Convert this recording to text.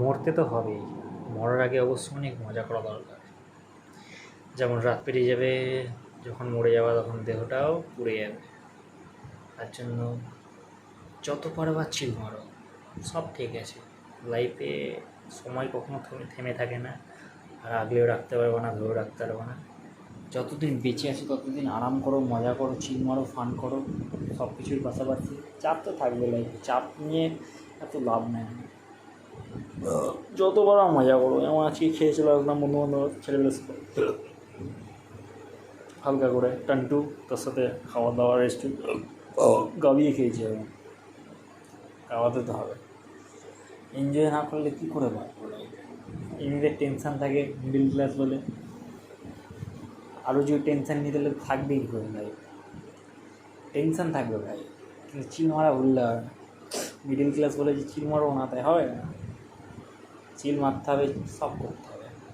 মরতে তো হবেই। মরার আগে অবশ্য অনেক মজা করা দরকার। যেমন রাত পেরিয়ে যাবে, যখন মরে যাওয়া তখন দেহটাও পুড়ে যাবে। তার জন্য যত পারবার চিল মারো, সব ঠিক আছে। লাইফে সময় কখনো থেমে থেমে থাকে না। আর আগলেও রাখতে পারব না, ধরেও রাখতে পারব না। যতদিন বেঁচে আছো, ততদিন আরাম করো, মজা করো চিল মারো ফান করো সব কিছুর পাশাপাশি চাপ তো থাকবে লাইফে চাপ নিয়ে এত লাভ নেই। যত বড় মজা করো যেমন আজকে খেয়ে আসলাম বন্ধু বান্ধব সাথে হালকা করে, টান্টু, তার সাথে খাওয়া দাওয়া রেস্টু গাবিয়ে খেয়েছি আমি। খাওয়াতে তো হবে। এনজয় না করলে কী করে লাইফে এমনিতে টেনশান থাকে মিডিল ক্লাস বলে। আরও যদি টেনশান নিতে হলে থাকবেই করে ভাই? টেনশান থাকবে ভাই। কিন্তু চিল মারা হবে মিডিল ক্লাস বলে যে চিল মারবো না, তাই হবে না। চিল মারতে হবে সব করতে হবে।